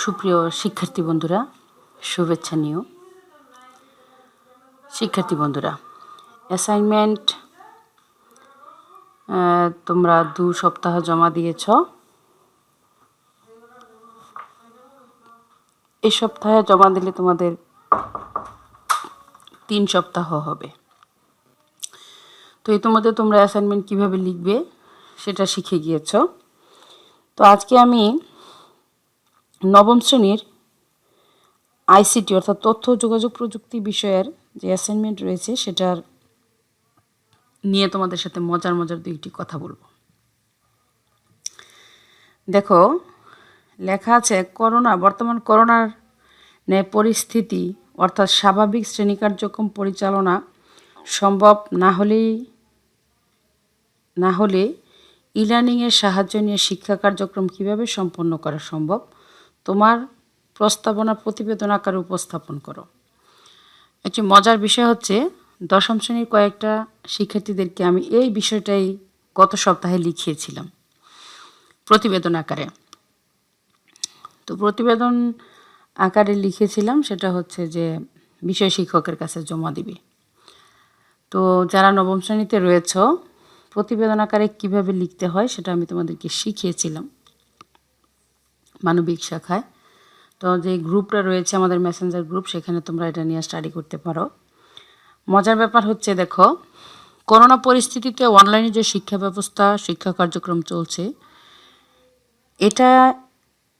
সুপ্রিয় শিক্ষার্থী বন্ধুরা, শুভেচ্ছা নিও। শিক্ষার্থী বন্ধুরা অ্যাসাইনমেন্ট তোমরা দু সপ্তাহ জমা দিয়েছ। এই সপ্তাহে জমা দিলে তোমাদের তিন সপ্তাহ হবে। তো ইতিমধ্যে তোমরা অ্যাসাইনমেন্ট কীভাবে লিখবে, সেটা শিখে গিয়েছ। তো আজকে আমি নবম শ্রেণির আইসিটি অর্থাৎ তথ্য যোগাযোগ প্রযুক্তি বিষয়ের যে অ্যাসাইনমেন্ট রয়েছে, সেটার নিয়ে তোমাদের সাথে মজার মজার দুইটি কথা বলব। দেখো, লেখা আছে, করোনা, বর্তমান করোনার ন্যায় পরিস্থিতি, অর্থাৎ স্বাভাবিক শ্রেণি কার্যক্রম পরিচালনা সম্ভব না হলেই, না হলে ই লার্নিংয়ের সাহায্য নিয়ে শিক্ষা কার্যক্রম কীভাবে সম্পন্ন করা সম্ভব? তোমার প্রস্তাবনা প্রতিবেদন আকারে উপস্থাপন করো। একটি মজার বিষয় হচ্ছে, দশম শ্রেণির কয়েকটা শিক্ষার্থীদেরকে আমি এই বিষয়টাই গত সপ্তাহে লিখিয়েছিলাম প্রতিবেদন আকারে। তো প্রতিবেদন আকারে লিখেছিলাম সেটা হচ্ছে যে, বিষয় শিক্ষকের কাছে জমা দিবে। তো যারা নবম শ্রেণীতে রয়েছ, প্রতিবেদন আকারে কীভাবে লিখতে হয় সেটা আমি তোমাদেরকে শিখিয়েছিলাম। মানবিক শাখায়। তো যে গ্রুপটা রয়েছে আমাদের মেসেঞ্জার গ্রুপ, সেখানে তোমরা এটা নিয়ে স্টাডি করতে পারো। মজার ব্যাপার হচ্ছে, দেখো, করোনা পরিস্থিতিতে অনলাইনে যে শিক্ষা ব্যবস্থা, শিক্ষা কার্যক্রম চলছে, এটা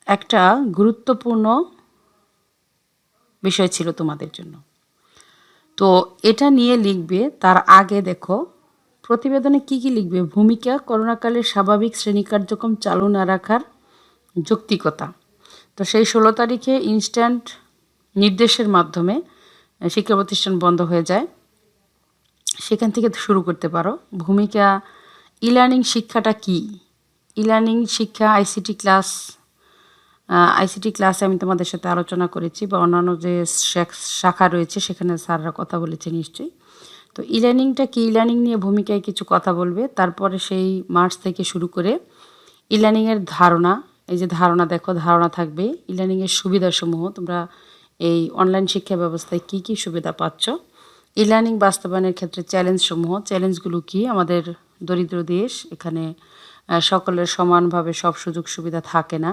একটা গুরুত্বপূর্ণ বিষয় ছিল তোমাদের জন্য। তো এটা নিয়ে লিখবে, তার আগে দেখো, প্রতিবেদনে কি কি লিখবে? ভূমিকা, করোনাকালে স্বাভাবিক শ্রেণি কার্যক্রম চালু না রাখার যৌক্তিকতা। তো সেই ষোলো তারিখে ইনস্ট্যান্ট নির্দেশের মাধ্যমে শিক্ষা প্রতিষ্ঠান বন্ধ হয়ে যায়। সেখান থেকে শুরু করতে পারো। ভূমিকা ই লার্নিং শিক্ষাটা কি? ই লার্নিং শিক্ষা আইসিটি ক্লাস আইসিটি ক্লাসে আমি তোমাদের সাথে আলোচনা করেছি বা অন্যান্য যে শাখা রয়েছে, সেখানে স্যাররা কথা বলেছে নিশ্চয়ই। তো ই লার্নিংটা কি? ই লার্নিং নিয়ে ভূমিকায় কিছু কথা বলবে। তারপরে সেই মার্চ থেকে শুরু করে ই লার্নিংয়ের ধারণা এই যে ধারণা দেখো, ধারণা থাকবে ই লার্নিংয়ের সুবিধাসমূহ, তোমরা এই অনলাইন শিক্ষা ব্যবস্থায় কি কি সুবিধা পাচ্ছ? ই লার্নিং বাস্তবায়নের ক্ষেত্রে চ্যালেঞ্জসমূহ চ্যালেঞ্জগুলো কি? আমাদের দরিদ্র দেশ, এখানে সকলের সমানভাবে সব সুযোগ সুবিধা থাকে না।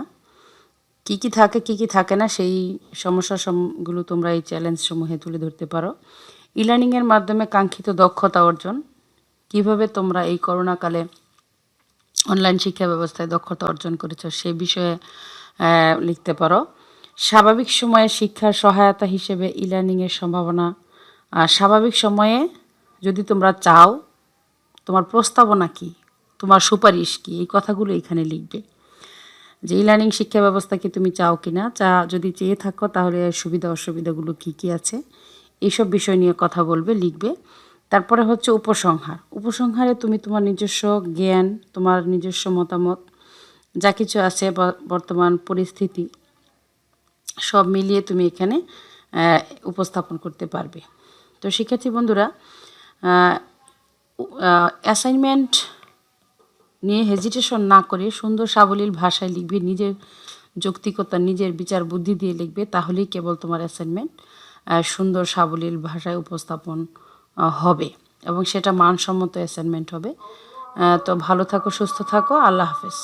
কি কি থাকে, কি কি থাকে না, সেই সমস্যাগুলো তোমরা এই চ্যালেঞ্জসমূহে তুলে ধরতে পারো। ই লার্নিংয়ের মাধ্যমে কাঙ্ক্ষিত দক্ষতা অর্জন, কীভাবে তোমরা এই করোনাকালে অনলাইন শিক্ষা ব্যবস্থায় দক্ষতা অর্জন করেছ, সে বিষয়ে লিখতে পারো। স্বাভাবিক সময়ে শিক্ষার সহায়তা হিসেবে ই লার্নিংয়ের সম্ভাবনা। স্বাভাবিক সময়ে যদি তোমরা চাও, তোমার প্রস্তাবনা কি? তোমার সুপারিশ কি? এই কথাগুলো এখানে লিখবে। যে ই লার্নিং শিক্ষা ব্যবস্থা কি তুমি চাও কি না চা, যদি চেয়ে থাকো, তাহলে সুবিধা অসুবিধাগুলো কি কি আছে এইসব বিষয় নিয়ে কথা বলবে, লিখবে। তারপরে হচ্ছে উপসংহার। উপসংহারে তুমি তোমার নিজস্ব জ্ঞান, তোমার নিজস্ব মতামত, যা কিছু আছে বর্তমান পরিস্থিতি, সব মিলিয়ে তুমি এখানে উপস্থাপন করতে পারবে। তো শিক্ষার্থী বন্ধুরা অ্যাসাইনমেন্ট নিয়ে হেজিটেশন না করে সুন্দর সাবলীল ভাষায় লিখবে, নিজের যৌক্তিকতা, নিজের বিচার বুদ্ধি দিয়ে লিখবে, তাহলেই কেবল তোমার অ্যাসাইনমেন্ট সুন্দর সাবলীল ভাষায় উপস্থাপন হবে এবং সেটা মানসম্মত অ্যাসাইনমেন্ট হবে। তো ভালো থাকো সুস্থ থাকো আল্লাহ হাফেজ।